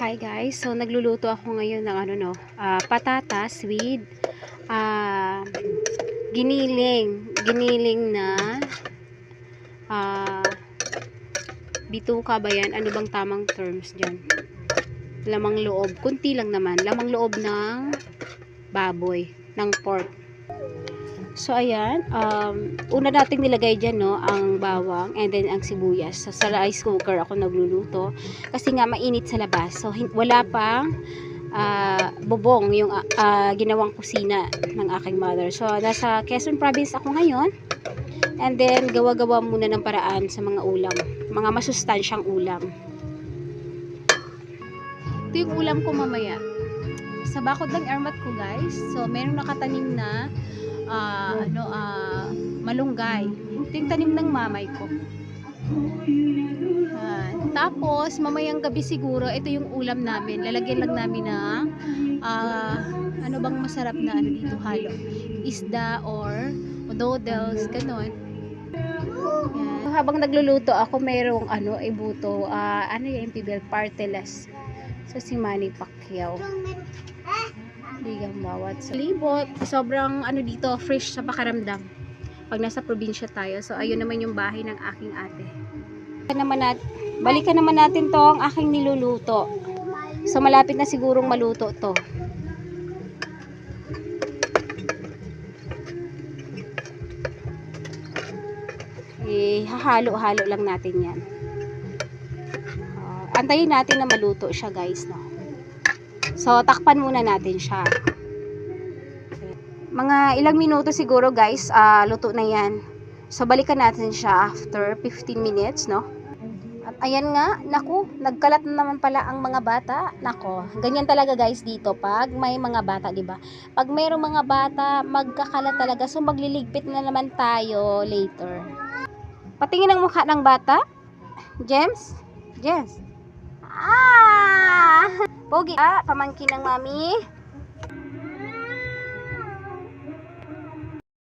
Hi guys, so nagluluto ako ngayon ng ano no, ah, patatas with ah, giniling, giniling na ah, bituka ba yan? Ano bang tamang terms dyan? Lamang loob, kunti lang naman, lamang loob ng baboy, ng pork. So ayan, um, una nating nilagay dyan no, ang bawang and then ang sibuyas. So, sa rice cooker ako nagluluto kasi nga mainit sa labas. So wala pang ah, bubong yung ah, ah, ginawang kusina ng aking mother. So nasa Quezon province ako ngayon. And then gawa-gawa muna ng paraan sa mga ulam, mga masustansyang ulam. Ito yung ulam ko mamaya. Sa bakod ng ermat ko guys. So meron nakatanim na ah, ano ah, malunggay. Ito yung tanim ng mamay ko. Ayan. Tapos, mamayang gabi siguro, ito yung ulam namin. Lalagyan lang namin ng ah, ano bang masarap na ano dito halo. Isda or noodles, ganun. Ayan. Habang nagluluto ako, mayroong ano, ibuto, ah, ano yung impibel, partelas. So, si Manny Pacquiao. Bigang bawat sa libot. Sobrang ano dito, fresh sa pakaramdam. Pag nasa probinsya tayo. So, ayun naman yung bahay ng aking ate. Naman natin, balikan naman natin to ang aking niluluto. So, malapit na sigurong maluto to. Eh, hahalo-halo lang natin yan. Ah, antayin natin na maluto siya guys. No? So, takpan muna natin siya. Mga ilang minuto siguro guys, ah, luto na yan. So, balikan natin siya after 15 minutes, no? At ayan nga, naku, nagkalat na naman pala ang mga bata. Nako, ganyan talaga guys dito pag may mga bata, 'di ba? Pag mayroong mga bata, magkakalat talaga. So magliligpit na naman tayo later. Patingin ang mukha ng bata. James? James? Ah! Pogi. Ah, pamangkin ng mami.